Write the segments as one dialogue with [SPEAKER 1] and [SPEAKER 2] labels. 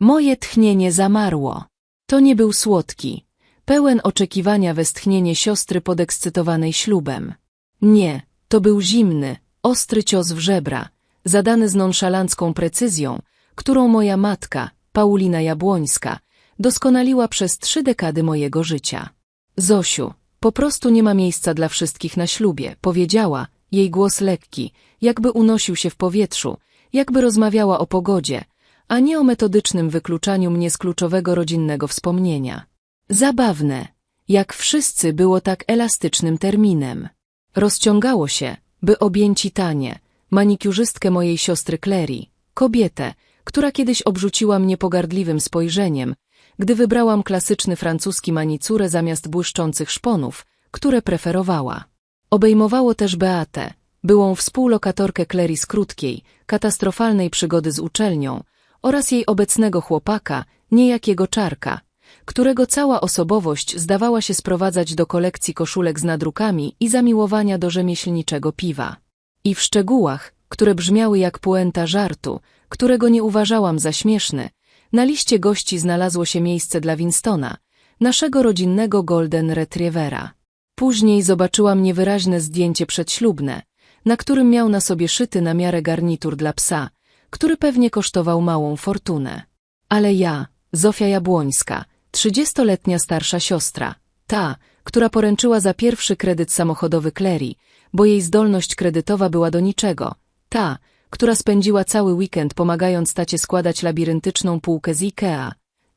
[SPEAKER 1] Moje tchnienie zamarło. To nie był słodki, pełen oczekiwania westchnienie siostry podekscytowanej ślubem. Nie, to był zimny, ostry cios w żebra, zadany z nonszalancką precyzją, którą moja matka, Paulina Jabłońska, doskonaliła przez trzy dekady mojego życia. Zosiu, po prostu nie ma miejsca dla wszystkich na ślubie, powiedziała, jej głos lekki, jakby unosił się w powietrzu, jakby rozmawiała o pogodzie, a nie o metodycznym wykluczaniu mnie z kluczowego rodzinnego wspomnienia. Zabawne, jak wszyscy było tak elastycznym terminem. Rozciągało się, by objęci tanie, manikiurzystkę mojej siostry Clary, kobietę, która kiedyś obrzuciła mnie pogardliwym spojrzeniem, gdy wybrałam klasyczny francuski manicurę zamiast błyszczących szponów, które preferowała. Obejmowało też Beatę, byłą współlokatorkę Clary z krótkiej, katastrofalnej przygody z uczelnią oraz jej obecnego chłopaka, niejakiego czarka, którego cała osobowość zdawała się sprowadzać do kolekcji koszulek z nadrukami i zamiłowania do rzemieślniczego piwa. I w szczegółach, które brzmiały jak puenta żartu, którego nie uważałam za śmieszny, na liście gości znalazło się miejsce dla Winstona, naszego rodzinnego Golden Retrievera. Później zobaczyłam niewyraźne zdjęcie przedślubne, na którym miał na sobie szyty na miarę garnitur dla psa, który pewnie kosztował małą fortunę. Ale ja, Zofia Jabłońska, trzydziestoletnia starsza siostra, ta, która poręczyła za pierwszy kredyt samochodowy Clary, bo jej zdolność kredytowa była do niczego, ta, która spędziła cały weekend pomagając tacie składać labiryntyczną półkę z Ikea,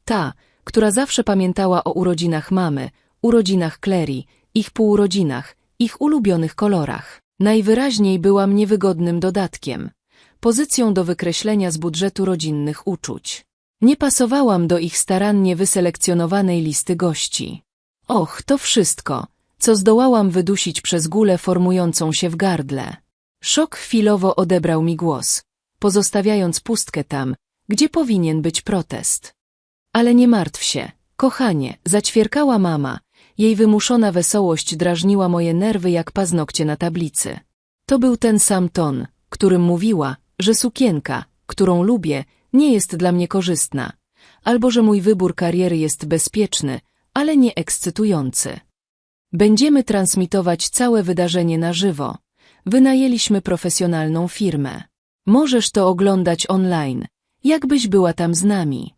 [SPEAKER 1] ta, która zawsze pamiętała o urodzinach mamy, urodzinach Clary, ich półurodzinach, ich ulubionych kolorach. Najwyraźniej byłam niewygodnym dodatkiem, pozycją do wykreślenia z budżetu rodzinnych uczuć. Nie pasowałam do ich starannie wyselekcjonowanej listy gości. Och, to wszystko, co zdołałam wydusić przez gulę formującą się w gardle. Szok chwilowo odebrał mi głos, pozostawiając pustkę tam, gdzie powinien być protest. Ale nie martw się, kochanie, zaćwierkała mama, jej wymuszona wesołość drażniła moje nerwy jak paznokcie na tablicy. To był ten sam ton, którym mówiła, że sukienka, którą lubię, nie jest dla mnie korzystna, albo że mój wybór kariery jest bezpieczny, ale nie ekscytujący. Będziemy transmitować całe wydarzenie na żywo. Wynajęliśmy profesjonalną firmę. Możesz to oglądać online, jakbyś była tam z nami.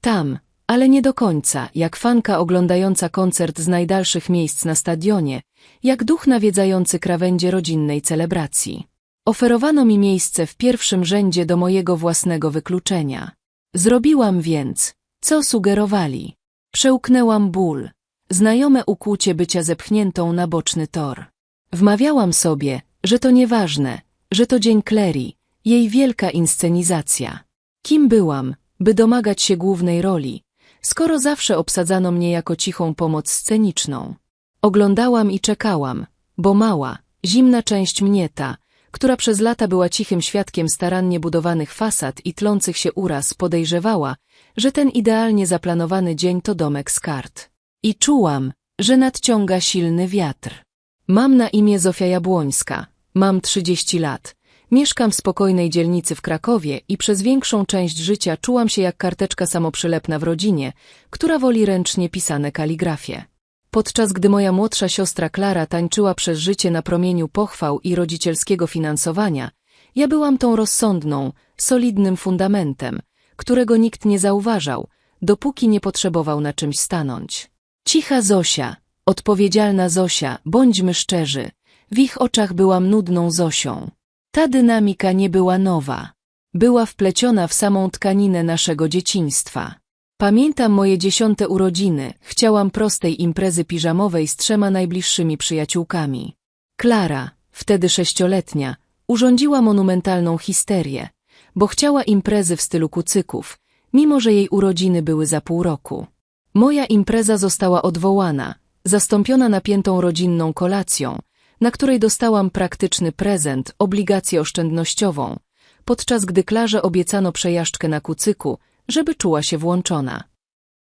[SPEAKER 1] Tam, ale nie do końca, jak fanka oglądająca koncert z najdalszych miejsc na stadionie, jak duch nawiedzający krawędzie rodzinnej celebracji. Oferowano mi miejsce w pierwszym rzędzie do mojego własnego wykluczenia. Zrobiłam więc, co sugerowali. Przełknęłam ból, znajome ukłucie bycia zepchniętą na boczny tor. Wmawiałam sobie, że to nieważne, że to dzień Clary, jej wielka inscenizacja. Kim byłam, by domagać się głównej roli, skoro zawsze obsadzano mnie jako cichą pomoc sceniczną? Oglądałam i czekałam, bo mała, zimna część mnie ta, która przez lata była cichym świadkiem starannie budowanych fasad i tlących się uraz, podejrzewała, że ten idealnie zaplanowany dzień to domek z kart. I czułam, że nadciąga silny wiatr. Mam na imię Zofia Jabłońska, mam 30 lat, mieszkam w spokojnej dzielnicy w Krakowie i przez większą część życia czułam się jak karteczka samoprzylepna w rodzinie, która woli ręcznie pisane kaligrafie. Podczas gdy moja młodsza siostra Klara tańczyła przez życie na promieniu pochwał i rodzicielskiego finansowania, ja byłam tą rozsądną, solidnym fundamentem, którego nikt nie zauważał, dopóki nie potrzebował na czymś stanąć. Cicha Zosia, odpowiedzialna Zosia, bądźmy szczerzy, w ich oczach byłam nudną Zosią. Ta dynamika nie była nowa. Była wpleciona w samą tkaninę naszego dzieciństwa. Pamiętam moje dziesiąte urodziny, chciałam prostej imprezy piżamowej z trzema najbliższymi przyjaciółkami. Klara, wtedy sześcioletnia, urządziła monumentalną histerię, bo chciała imprezy w stylu kucyków, mimo że jej urodziny były za pół roku. Moja impreza została odwołana, zastąpiona napiętą rodzinną kolacją, na której dostałam praktyczny prezent, obligację oszczędnościową, podczas gdy Klarze obiecano przejażdżkę na kucyku, żeby czuła się włączona.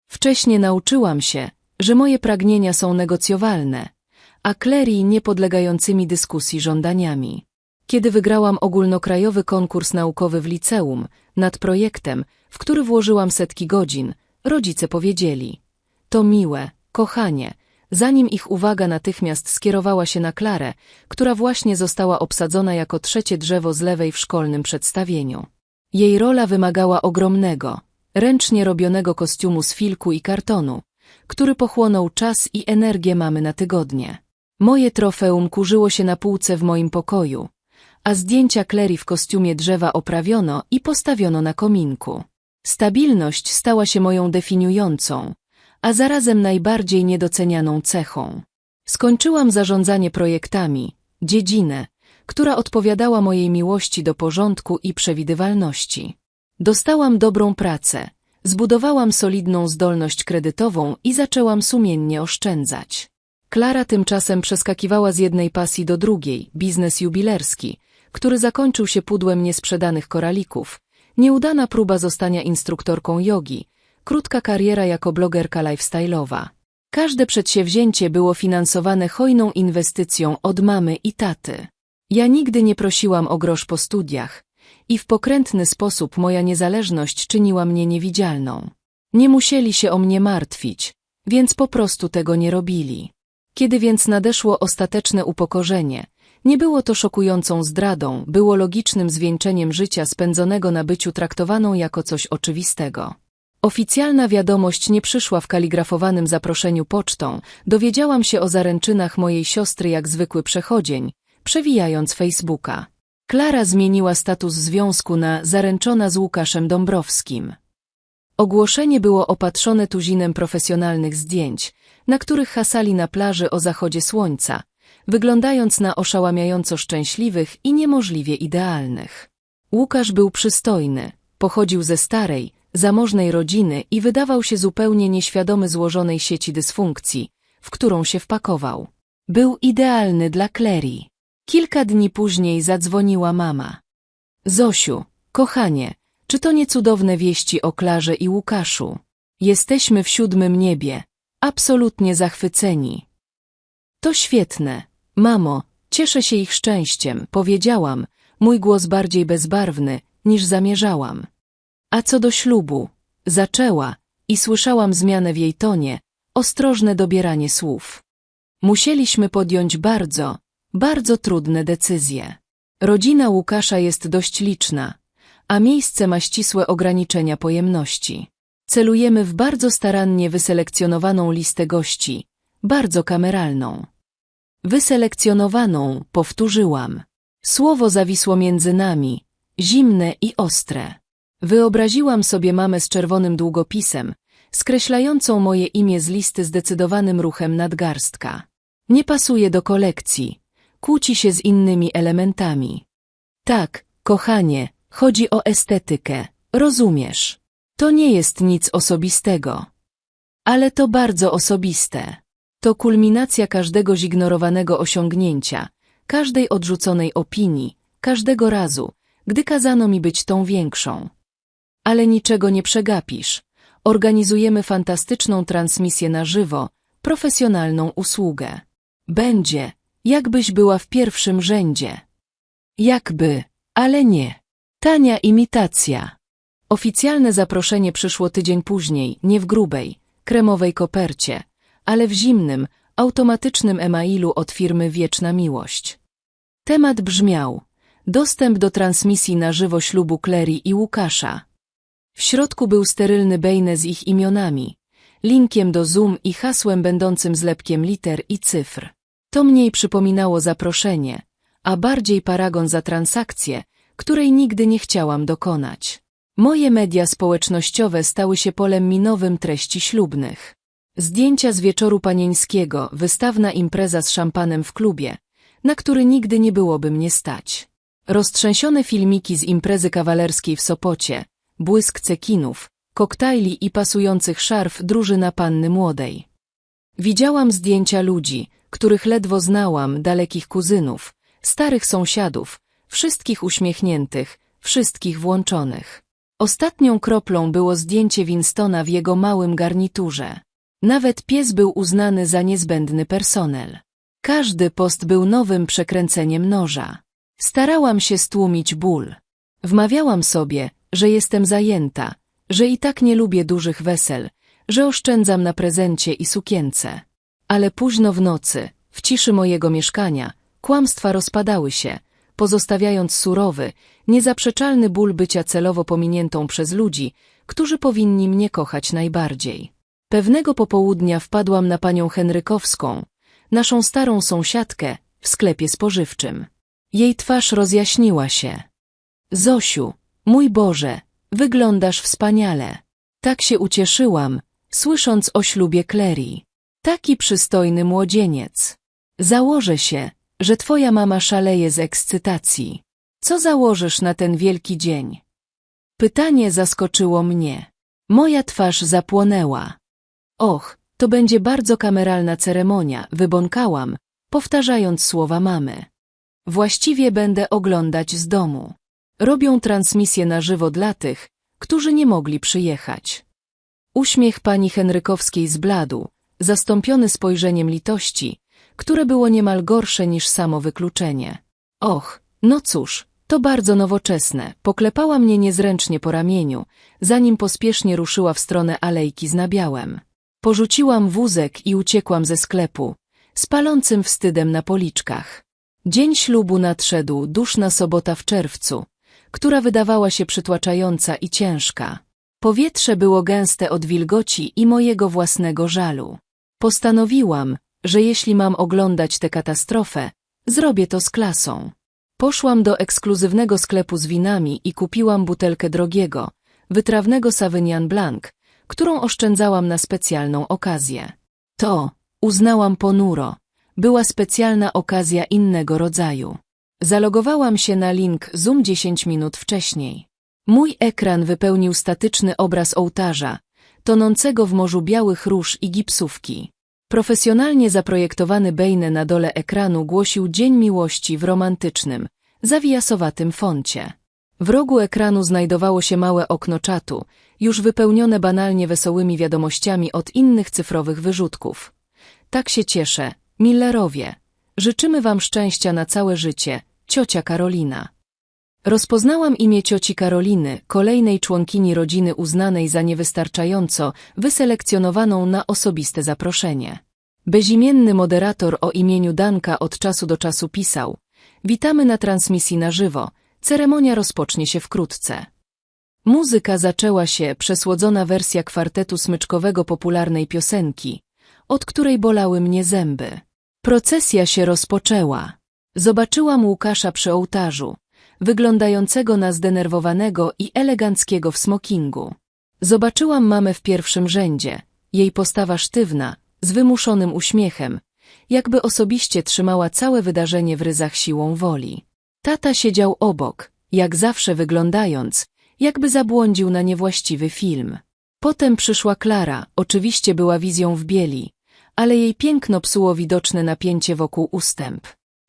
[SPEAKER 1] Wcześniej nauczyłam się, że moje pragnienia są negocjowalne, a Clary niepodlegającymi dyskusji żądaniami. Kiedy wygrałam ogólnokrajowy konkurs naukowy w liceum nad projektem, w który włożyłam setki godzin, rodzice powiedzieli: To miłe, kochanie, zanim ich uwaga natychmiast skierowała się na Klarę, która właśnie została obsadzona jako trzecie drzewo z lewej w szkolnym przedstawieniu. Jej rola wymagała ogromnego, ręcznie robionego kostiumu z filku i kartonu, który pochłonął czas i energię mamy na tygodnie. Moje trofeum kurzyło się na półce w moim pokoju, a zdjęcia Clary w kostiumie drzewa oprawiono i postawiono na kominku. Stabilność stała się moją definiującą, a zarazem najbardziej niedocenianą cechą. Skończyłam zarządzanie projektami, dziedzinę, która odpowiadała mojej miłości do porządku i przewidywalności. Dostałam dobrą pracę, zbudowałam solidną zdolność kredytową i zaczęłam sumiennie oszczędzać. Klara tymczasem przeskakiwała z jednej pasji do drugiej, biznes jubilerski, który zakończył się pudłem niesprzedanych koralików, nieudana próba zostania instruktorką jogi, krótka kariera jako blogerka lifestyle'owa. Każde przedsięwzięcie było finansowane hojną inwestycją od mamy i taty. Ja nigdy nie prosiłam o grosz po studiach i w pokrętny sposób moja niezależność czyniła mnie niewidzialną. Nie musieli się o mnie martwić, więc po prostu tego nie robili. Kiedy więc nadeszło ostateczne upokorzenie, nie było to szokującą zdradą, było logicznym zwieńczeniem życia spędzonego na byciu traktowaną jako coś oczywistego. Oficjalna wiadomość nie przyszła w kaligrafowanym zaproszeniu pocztą, dowiedziałam się o zaręczynach mojej siostry jak zwykły przechodzień, przewijając Facebooka. Klara zmieniła status związku na zaręczona z Łukaszem Dąbrowskim. Ogłoszenie było opatrzone tuzinem profesjonalnych zdjęć, na których hasali na plaży o zachodzie słońca, wyglądając na oszałamiająco szczęśliwych i niemożliwie idealnych. Łukasz był przystojny, pochodził ze starej, zamożnej rodziny i wydawał się zupełnie nieświadomy złożonej sieci dysfunkcji, w którą się wpakował. Był idealny dla Clary. Kilka dni później zadzwoniła mama. Zosiu, kochanie, czy to nie cudowne wieści o Klarze i Łukaszu? Jesteśmy w siódmym niebie, absolutnie zachwyceni. To świetne, mamo, cieszę się ich szczęściem, powiedziałam, mój głos bardziej bezbarwny, niż zamierzałam. A co do ślubu, zaczęła i słyszałam zmianę w jej tonie, ostrożne dobieranie słów. Musieliśmy podjąć bardzo, bardzo trudne decyzje. Rodzina Łukasza jest dość liczna, a miejsce ma ścisłe ograniczenia pojemności. Celujemy w bardzo starannie wyselekcjonowaną listę gości, bardzo kameralną. Wyselekcjonowaną, powtórzyłam. Słowo zawisło między nami, zimne i ostre. Wyobraziłam sobie mamę z czerwonym długopisem, skreślającą moje imię z listy zdecydowanym ruchem nadgarstka. Nie pasuje do kolekcji, kłóci się z innymi elementami. Tak, kochanie, chodzi o estetykę, rozumiesz. To nie jest nic osobistego. Ale to bardzo osobiste. To kulminacja każdego zignorowanego osiągnięcia, każdej odrzuconej opinii, każdego razu, gdy kazano mi być tą większą. Ale niczego nie przegapisz. Organizujemy fantastyczną transmisję na żywo, profesjonalną usługę. Będzie, jakbyś była w pierwszym rzędzie. Jakby, ale nie. Tania imitacja. Oficjalne zaproszenie przyszło tydzień później, nie w grubej, kremowej kopercie, ale w zimnym, automatycznym emailu od firmy Wieczna Miłość. Temat brzmiał Dostęp do transmisji na żywo ślubu Clary i Łukasza. W środku był sterylny bejne z ich imionami, linkiem do Zoom i hasłem będącym zlepkiem liter i cyfr. To mniej przypominało zaproszenie, a bardziej paragon za transakcję, której nigdy nie chciałam dokonać. Moje media społecznościowe stały się polem minowym treści ślubnych. Zdjęcia z wieczoru panieńskiego, wystawna impreza z szampanem w klubie, na który nigdy nie byłoby mnie stać. Roztrzęsione filmiki z imprezy kawalerskiej w Sopocie, błysk cekinów, koktajli i pasujących szarf drużyna panny młodej. Widziałam zdjęcia ludzi, których ledwo znałam, dalekich kuzynów, starych sąsiadów, wszystkich uśmiechniętych, wszystkich włączonych. Ostatnią kroplą było zdjęcie Winstona w jego małym garniturze. Nawet pies był uznany za niezbędny personel. Każdy post był nowym przekręceniem noża. Starałam się stłumić ból. Wmawiałam sobie, że jestem zajęta, że i tak nie lubię dużych wesel, że oszczędzam na prezencie i sukience. Ale późno w nocy, w ciszy mojego mieszkania, kłamstwa rozpadały się, pozostawiając surowy, niezaprzeczalny ból bycia celowo pominiętą przez ludzi, którzy powinni mnie kochać najbardziej. Pewnego popołudnia wpadłam na panią Henrykowską, naszą starą sąsiadkę, w sklepie spożywczym. Jej twarz rozjaśniła się. Zosiu, mój Boże, wyglądasz wspaniale. Tak się ucieszyłam, słysząc o ślubie Klerii. Taki przystojny młodzieniec. Założę się, że twoja mama szaleje z ekscytacji. Co założysz na ten wielki dzień? Pytanie zaskoczyło mnie. Moja twarz zapłonęła. Och, to będzie bardzo kameralna ceremonia, wybąkałam, powtarzając słowa mamy. Właściwie będę oglądać z domu. Robią transmisję na żywo dla tych, którzy nie mogli przyjechać. Uśmiech pani Henrykowskiej zbladł, zastąpiony spojrzeniem litości, które było niemal gorsze niż samo wykluczenie. Och, no cóż, to bardzo nowoczesne, poklepała mnie niezręcznie po ramieniu, zanim pospiesznie ruszyła w stronę alejki z nabiałem. Porzuciłam wózek i uciekłam ze sklepu, z palącym wstydem na policzkach. Dzień ślubu nadszedł, duszna sobota w czerwcu, która wydawała się przytłaczająca i ciężka. Powietrze było gęste od wilgoci i mojego własnego żalu. Postanowiłam, że jeśli mam oglądać tę katastrofę, zrobię to z klasą. Poszłam do ekskluzywnego sklepu z winami i kupiłam butelkę drogiego, wytrawnego Sauvignon Blanc, którą oszczędzałam na specjalną okazję. To, uznałam ponuro, była specjalna okazja innego rodzaju. Zalogowałam się na link Zoom 10 minut wcześniej. Mój ekran wypełnił statyczny obraz ołtarza, tonącego w morzu białych róż i gipsówki. Profesjonalnie zaprojektowany bejne na dole ekranu głosił Dzień Miłości w romantycznym, zawijasowatym foncie. W rogu ekranu znajdowało się małe okno czatu, już wypełnione banalnie wesołymi wiadomościami od innych cyfrowych wyrzutków. Tak się cieszę, Millerowie. Życzymy wam szczęścia na całe życie, ciocia Karolina. Rozpoznałam imię cioci Karoliny, kolejnej członkini rodziny uznanej za niewystarczająco wyselekcjonowaną na osobiste zaproszenie. Bezimienny moderator o imieniu Danka od czasu do czasu pisał Witamy na transmisji na żywo, ceremonia rozpocznie się wkrótce. Muzyka zaczęła się, przesłodzona wersja kwartetu smyczkowego popularnej piosenki, od której bolały mnie zęby. Procesja się rozpoczęła. Zobaczyłam Łukasza przy ołtarzu, wyglądającego na zdenerwowanego i eleganckiego w smokingu. Zobaczyłam mamę w pierwszym rzędzie, jej postawa sztywna, z wymuszonym uśmiechem, jakby osobiście trzymała całe wydarzenie w ryzach siłą woli. Tata siedział obok, jak zawsze wyglądając, jakby zabłądził na niewłaściwy film. Potem przyszła Klara, oczywiście była wizją w bieli, ale jej piękno psuło widoczne napięcie wokół ustęp.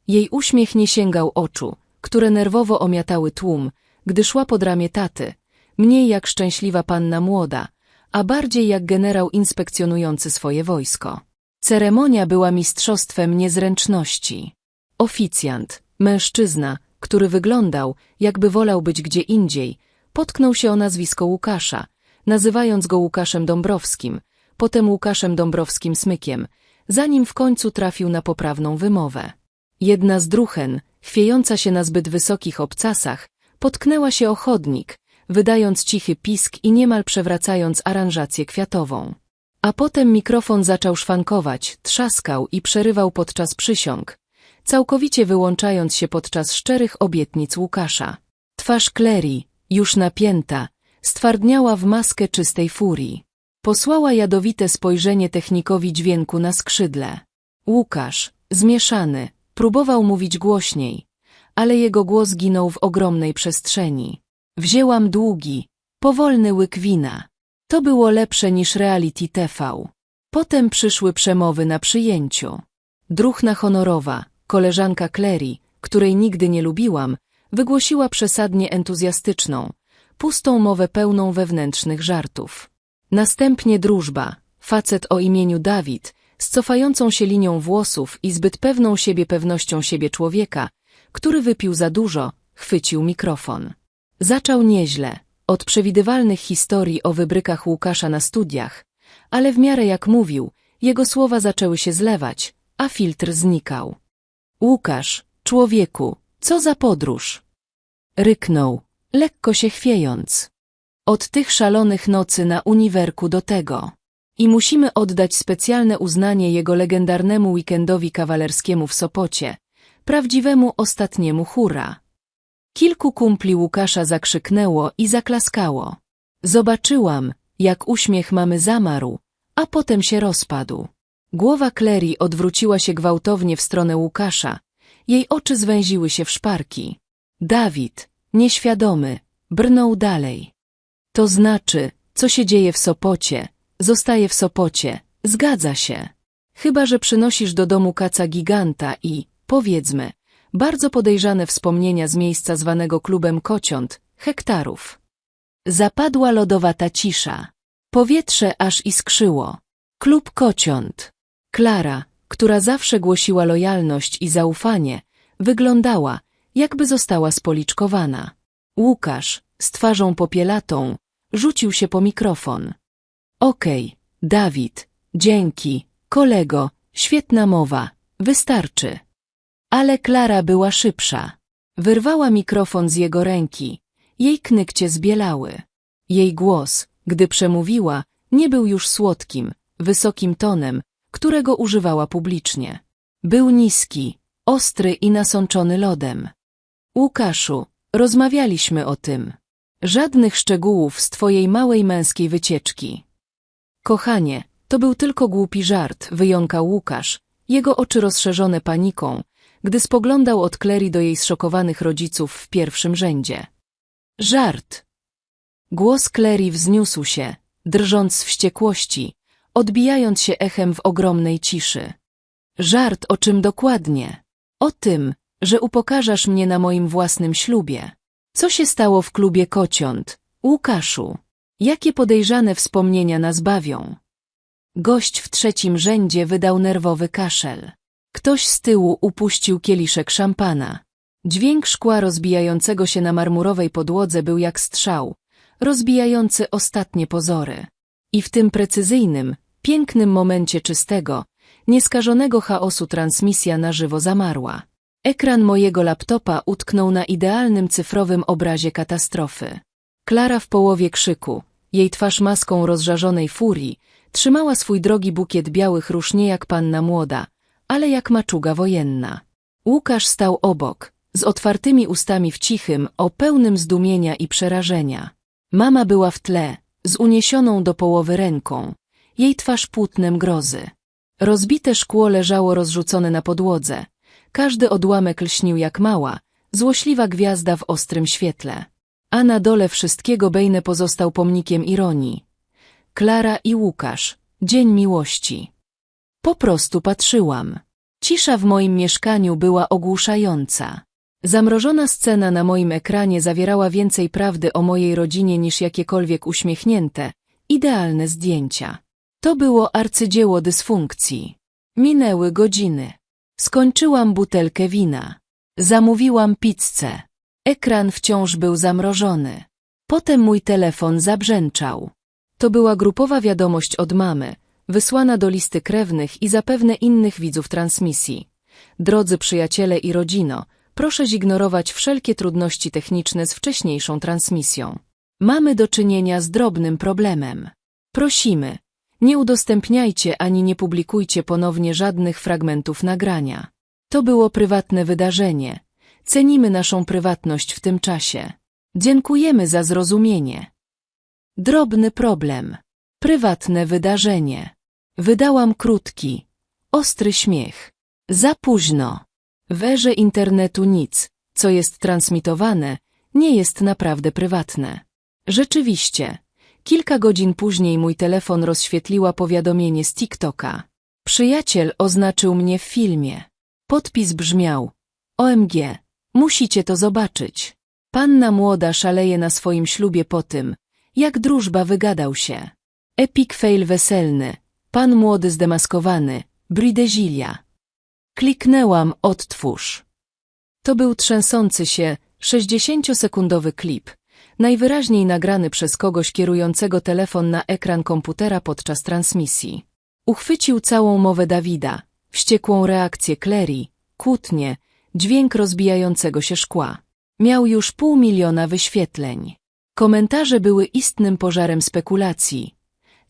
[SPEAKER 1] Jej uśmiech nie sięgał oczu, które nerwowo omiatały tłum, gdy szła pod ramię taty, mniej jak szczęśliwa panna młoda, a bardziej jak generał inspekcjonujący swoje wojsko. Ceremonia była mistrzostwem niezręczności. Oficjant, mężczyzna, który wyglądał, jakby wolał być gdzie indziej, potknął się o nazwisko Łukasza, nazywając go Łukaszem Dąbrowskim, potem Łukaszem Dąbrowskim Smykiem, zanim w końcu trafił na poprawną wymowę. Jedna z druchen, chwiejąca się na zbyt wysokich obcasach, potknęła się o chodnik, wydając cichy pisk i niemal przewracając aranżację kwiatową. A potem mikrofon zaczął szwankować, trzaskał i przerywał podczas przysiąg, całkowicie wyłączając się podczas szczerych obietnic Łukasza. Twarz Klerii, już napięta, stwardniała w maskę czystej furii. Posłała jadowite spojrzenie technikowi dźwięku na skrzydle. Łukasz, zmieszany, próbował mówić głośniej, ale jego głos ginął w ogromnej przestrzeni. Wzięłam długi, powolny łyk wina. To było lepsze niż reality TV. Potem przyszły przemowy na przyjęciu. Druhna honorowa, koleżanka Clary, której nigdy nie lubiłam, wygłosiła przesadnie entuzjastyczną, pustą mowę pełną wewnętrznych żartów. Następnie drużba, facet o imieniu Dawid, z cofającą się linią włosów i zbyt pewną siebie pewnością siebie człowieka, który wypił za dużo, chwycił mikrofon. Zaczął nieźle, od przewidywalnych historii o wybrykach Łukasza na studiach, ale w miarę jak mówił, jego słowa zaczęły się zlewać, a filtr znikał. Łukasz, człowieku, co za podróż? Ryknął, lekko się chwiejąc. Od tych szalonych nocy na uniwerku do tego. I musimy oddać specjalne uznanie jego legendarnemu weekendowi kawalerskiemu w Sopocie, prawdziwemu ostatniemu hura. Kilku kumpli Łukasza zakrzyknęło i zaklaskało. Zobaczyłam, jak uśmiech mamy zamarł, a potem się rozpadł. Głowa Clary odwróciła się gwałtownie w stronę Łukasza. Jej oczy zwęziły się w szparki. Dawid, nieświadomy, brnął dalej. To znaczy, co się dzieje w Sopocie, zostaje w Sopocie, zgadza się. Chyba, że przynosisz do domu kaca giganta i, powiedzmy, bardzo podejrzane wspomnienia z miejsca zwanego klubem kociąt, hektarów. Zapadła lodowata cisza. Powietrze aż iskrzyło. Klub kociąt. Klara, która zawsze głosiła lojalność i zaufanie, wyglądała, jakby została spoliczkowana. Łukasz, z twarzą popielatą, rzucił się po mikrofon. Okej, Dawid, dzięki, kolego, świetna mowa, wystarczy. Ale Klara była szybsza. Wyrwała mikrofon z jego ręki. Jej knykcie zbielały. Jej głos, gdy przemówiła, nie był już słodkim, wysokim tonem, którego używała publicznie. Był niski, ostry i nasączony lodem. Łukaszu, rozmawialiśmy o tym. Żadnych szczegółów z twojej małej męskiej wycieczki. Kochanie, to był tylko głupi żart, wyjąkał Łukasz, jego oczy rozszerzone paniką, gdy spoglądał od Clary do jej zszokowanych rodziców w pierwszym rzędzie. Żart. Głos Clary wzniósł się, drżąc z wściekłości, odbijając się echem w ogromnej ciszy. Żart o czym dokładnie? O tym, że upokarzasz mnie na moim własnym ślubie. Co się stało w klubie kociąt, Łukaszu? Jakie podejrzane wspomnienia nas bawią? Gość w trzecim rzędzie wydał nerwowy kaszel. Ktoś z tyłu upuścił kieliszek szampana. Dźwięk szkła rozbijającego się na marmurowej podłodze był jak strzał, rozbijający ostatnie pozory. I w tym precyzyjnym, pięknym momencie czystego, nieskażonego chaosu transmisja na żywo zamarła. Ekran mojego laptopa utknął na idealnym cyfrowym obrazie katastrofy. Klara w połowie krzyku, jej twarz maską rozżarzonej furii, trzymała swój drogi bukiet białych róż nie jak panna młoda, ale jak maczuga wojenna. Łukasz stał obok, z otwartymi ustami w cichym, o pełnym zdumienia i przerażenia. Mama była w tle, z uniesioną do połowy ręką, jej twarz płótnem grozy. Rozbite szkło leżało rozrzucone na podłodze, każdy odłamek lśnił jak mała, złośliwa gwiazda w ostrym świetle. A na dole wszystkiego Bejne pozostał pomnikiem ironii. Klara i Łukasz, dzień miłości. Po prostu patrzyłam. Cisza w moim mieszkaniu była ogłuszająca. Zamrożona scena na moim ekranie zawierała więcej prawdy o mojej rodzinie niż jakiekolwiek uśmiechnięte, idealne zdjęcia. To było arcydzieło dysfunkcji. Minęły godziny. Skończyłam butelkę wina. Zamówiłam pizzę. Ekran wciąż był zamrożony. Potem mój telefon zabrzęczał. To była grupowa wiadomość od mamy, wysłana do listy krewnych i zapewne innych widzów transmisji. Drodzy przyjaciele i rodzino, proszę zignorować wszelkie trudności techniczne z wcześniejszą transmisją. Mamy do czynienia z drobnym problemem. Prosimy, nie udostępniajcie ani nie publikujcie ponownie żadnych fragmentów nagrania. To było prywatne wydarzenie. Cenimy naszą prywatność w tym czasie. Dziękujemy za zrozumienie. Drobny problem. Prywatne wydarzenie. Wydałam krótki, ostry śmiech. Za późno. W erze internetu nic, co jest transmitowane, nie jest naprawdę prywatne. Rzeczywiście, kilka godzin później mój telefon rozświetliła powiadomienie z TikToka. Przyjaciel oznaczył mnie w filmie. Podpis brzmiał OMG, musicie to zobaczyć. Panna młoda szaleje na swoim ślubie po tym, jak drużba wygadał się. Epic fail weselny, pan młody zdemaskowany, Bridezilia. Kliknęłam odtwórz. To był trzęsący się, 60-sekundowy klip, najwyraźniej nagrany przez kogoś kierującego telefon na ekran komputera podczas transmisji. Uchwycił całą mowę Dawida, wściekłą reakcję Clary, kłótnie, dźwięk rozbijającego się szkła. Miał już pół miliona wyświetleń. Komentarze były istnym pożarem spekulacji.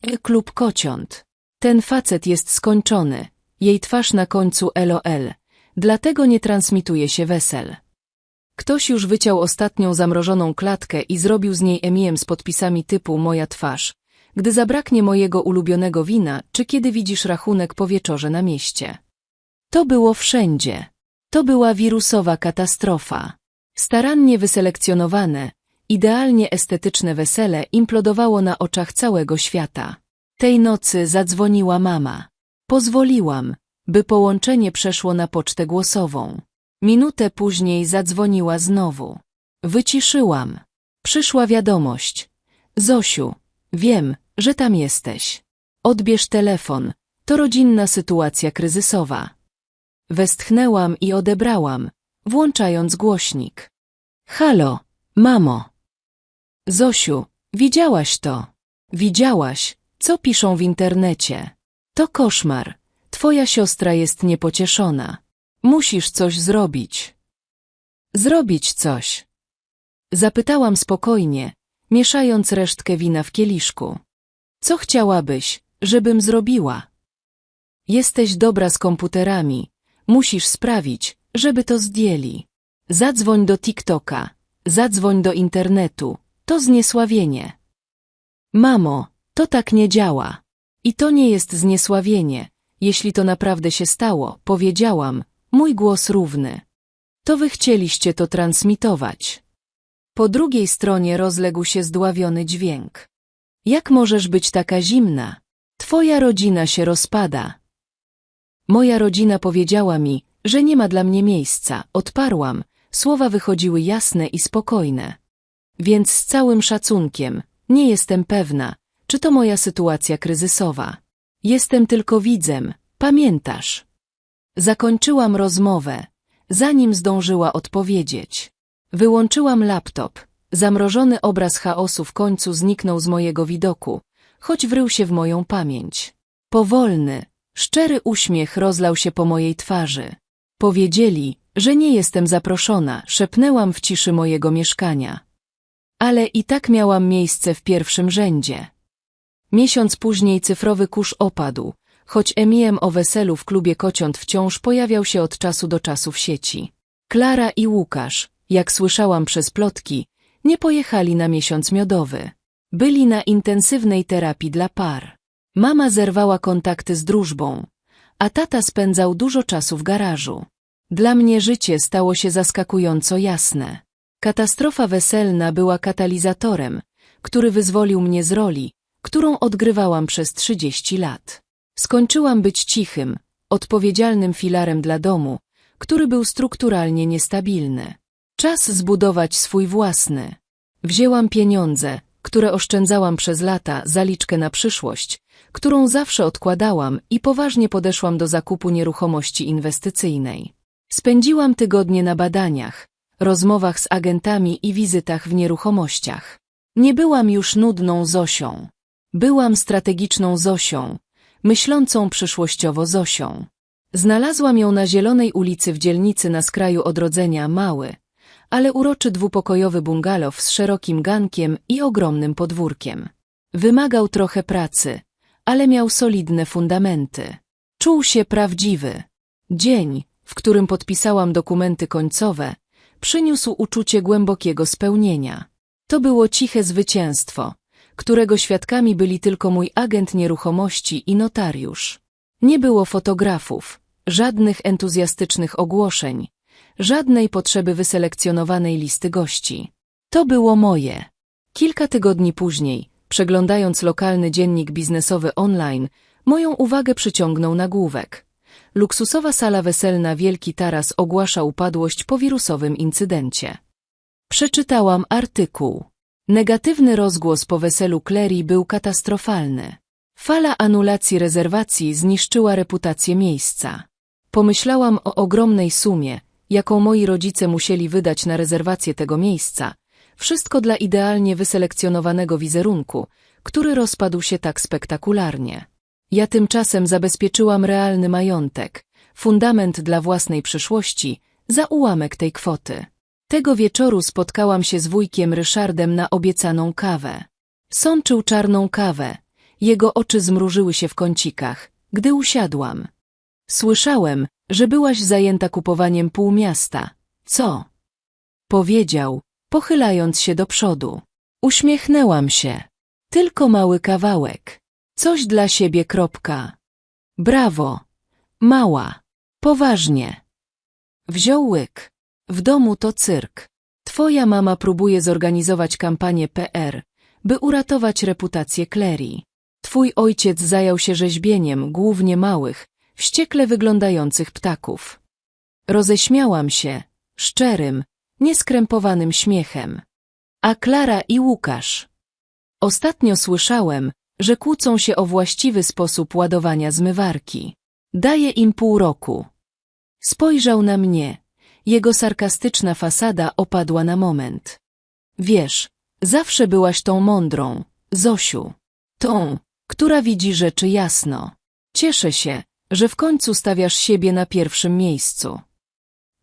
[SPEAKER 1] E klub kociąt. Ten facet jest skończony, jej twarz na końcu LOL, dlatego nie transmituje się wesel. Ktoś już wyciął ostatnią zamrożoną klatkę i zrobił z niej emiem z podpisami typu moja twarz, gdy zabraknie mojego ulubionego wina, czy kiedy widzisz rachunek po wieczorze na mieście. To było wszędzie. To była wirusowa katastrofa. Starannie wyselekcjonowane, idealnie estetyczne wesele implodowało na oczach całego świata. Tej nocy zadzwoniła mama. Pozwoliłam, by połączenie przeszło na pocztę głosową. Minutę później zadzwoniła znowu. Wyciszyłam. Przyszła wiadomość. Zosiu, wiem, że tam jesteś. Odbierz telefon. To rodzinna sytuacja kryzysowa. Westchnęłam i odebrałam, włączając głośnik. Halo, mamo. Zosiu, widziałaś to. Widziałaś, co piszą w internecie. To koszmar. Twoja siostra jest niepocieszona. Musisz coś zrobić. Zrobić coś. Zapytałam spokojnie, mieszając resztkę wina w kieliszku. Co chciałabyś, żebym zrobiła? Jesteś dobra z komputerami. Musisz sprawić, żeby to zdjęli. Zadzwoń do TikToka. Zadzwoń do internetu. To zniesławienie. Mamo, to tak nie działa. I to nie jest zniesławienie. Jeśli to naprawdę się stało, powiedziałam, mój głos równy. To wy chcieliście to transmitować. Po drugiej stronie rozległ się zdławiony dźwięk. Jak możesz być taka zimna? Twoja rodzina się rozpada. Moja rodzina powiedziała mi, że nie ma dla mnie miejsca. Odparłam. Słowa wychodziły jasne i spokojne. Więc z całym szacunkiem, nie jestem pewna, czy to moja sytuacja kryzysowa. Jestem tylko widzem, pamiętasz? Zakończyłam rozmowę, zanim zdążyła odpowiedzieć. Wyłączyłam laptop. Zamrożony obraz chaosu w końcu zniknął z mojego widoku, choć wrył się w moją pamięć. Powolny, szczery uśmiech rozlał się po mojej twarzy. Powiedzieli, że nie jestem zaproszona, szepnęłam w ciszy mojego mieszkania. Ale i tak miałam miejsce w pierwszym rzędzie. Miesiąc później cyfrowy kurz opadł, choć emiem o weselu w klubie kociąt wciąż pojawiał się od czasu do czasu w sieci. Klara i Łukasz, jak słyszałam przez plotki, nie pojechali na miesiąc miodowy. Byli na intensywnej terapii dla par. Mama zerwała kontakty z drużbą, a tata spędzał dużo czasu w garażu. Dla mnie życie stało się zaskakująco jasne. Katastrofa weselna była katalizatorem, który wyzwolił mnie z roli, którą odgrywałam przez trzydzieści lat. Skończyłam być cichym, odpowiedzialnym filarem dla domu, który był strukturalnie niestabilny. Czas zbudować swój własny. Wzięłam pieniądze, które oszczędzałam przez lata, zaliczkę na przyszłość, którą zawsze odkładałam i poważnie podeszłam do zakupu nieruchomości inwestycyjnej. Spędziłam tygodnie na badaniach, rozmowach z agentami i wizytach w nieruchomościach. Nie byłam już nudną Zosią. Byłam strategiczną Zosią, myślącą przyszłościowo Zosią. Znalazłam ją na Zielonej ulicy w dzielnicy na skraju odrodzenia Mały, ale uroczy dwupokojowy bungalow z szerokim gankiem i ogromnym podwórkiem. Wymagał trochę pracy, ale miał solidne fundamenty. Czuł się prawdziwy. Dzień, w którym podpisałam dokumenty końcowe, przyniósł uczucie głębokiego spełnienia. To było ciche zwycięstwo, którego świadkami byli tylko mój agent nieruchomości i notariusz. Nie było fotografów, żadnych entuzjastycznych ogłoszeń, żadnej potrzeby wyselekcjonowanej listy gości. To było moje. Kilka tygodni później, przeglądając lokalny dziennik biznesowy online, moją uwagę przyciągnął nagłówek. Luksusowa sala weselna Wielki Taras ogłasza upadłość po wirusowym incydencie. Przeczytałam artykuł. Negatywny rozgłos po weselu Clary był katastrofalny. Fala anulacji rezerwacji zniszczyła reputację miejsca. Pomyślałam o ogromnej sumie, jaką moi rodzice musieli wydać na rezerwację tego miejsca, wszystko dla idealnie wyselekcjonowanego wizerunku, który rozpadł się tak spektakularnie. Ja tymczasem zabezpieczyłam realny majątek, fundament dla własnej przyszłości, za ułamek tej kwoty. Tego wieczoru spotkałam się z wujkiem Ryszardem na obiecaną kawę. Sączył czarną kawę, jego oczy zmrużyły się w kącikach, gdy usiadłam. Słyszałem, że byłaś zajęta kupowaniem półmiasta. Co? Powiedział, pochylając się do przodu. Uśmiechnęłam się. Tylko mały kawałek. Coś dla siebie, kropka. Brawo. Mała. Poważnie. Wziął łyk. W domu to cyrk. Twoja mama próbuje zorganizować kampanię PR, by uratować reputację Clary. Twój ojciec zajął się rzeźbieniem głównie małych, wściekle wyglądających ptaków. Roześmiałam się, szczerym, nieskrępowanym śmiechem. A Klara i Łukasz. Ostatnio słyszałem, że kłócą się o właściwy sposób ładowania zmywarki. Daję im pół roku. Spojrzał na mnie. Jego sarkastyczna fasada opadła na moment. Wiesz, zawsze byłaś tą mądrą, Zosiu. Tą, która widzi rzeczy jasno. Cieszę się, że w końcu stawiasz siebie na pierwszym miejscu.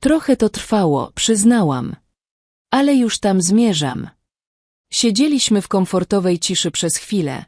[SPEAKER 1] Trochę to trwało, przyznałam. Ale już tam zmierzam. Siedzieliśmy w komfortowej ciszy przez chwilę.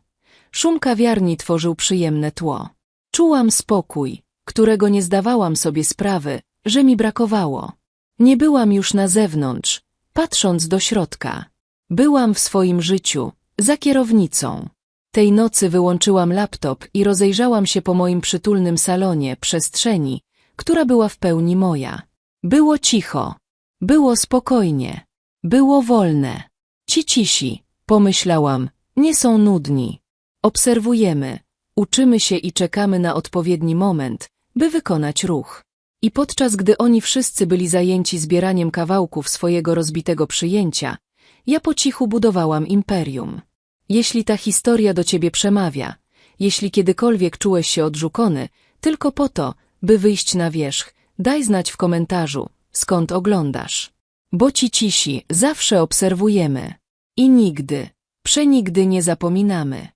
[SPEAKER 1] Szum kawiarni tworzył przyjemne tło. Czułam spokój, którego nie zdawałam sobie sprawy, że mi brakowało. Nie byłam już na zewnątrz, patrząc do środka. Byłam w swoim życiu, za kierownicą. Tej nocy wyłączyłam laptop i rozejrzałam się po moim przytulnym salonie, przestrzeni, która była w pełni moja. Było cicho. Było spokojnie. Było wolne. Ci cisi, pomyślałam, nie są nudni. Obserwujemy, uczymy się i czekamy na odpowiedni moment, by wykonać ruch. I podczas gdy oni wszyscy byli zajęci zbieraniem kawałków swojego rozbitego przyjęcia, ja po cichu budowałam imperium. Jeśli ta historia do ciebie przemawia, jeśli kiedykolwiek czułeś się odrzucony, tylko po to, by wyjść na wierzch, daj znać w komentarzu, skąd oglądasz. Bo ci cisi zawsze obserwujemy. I nigdy, przenigdy nie zapominamy.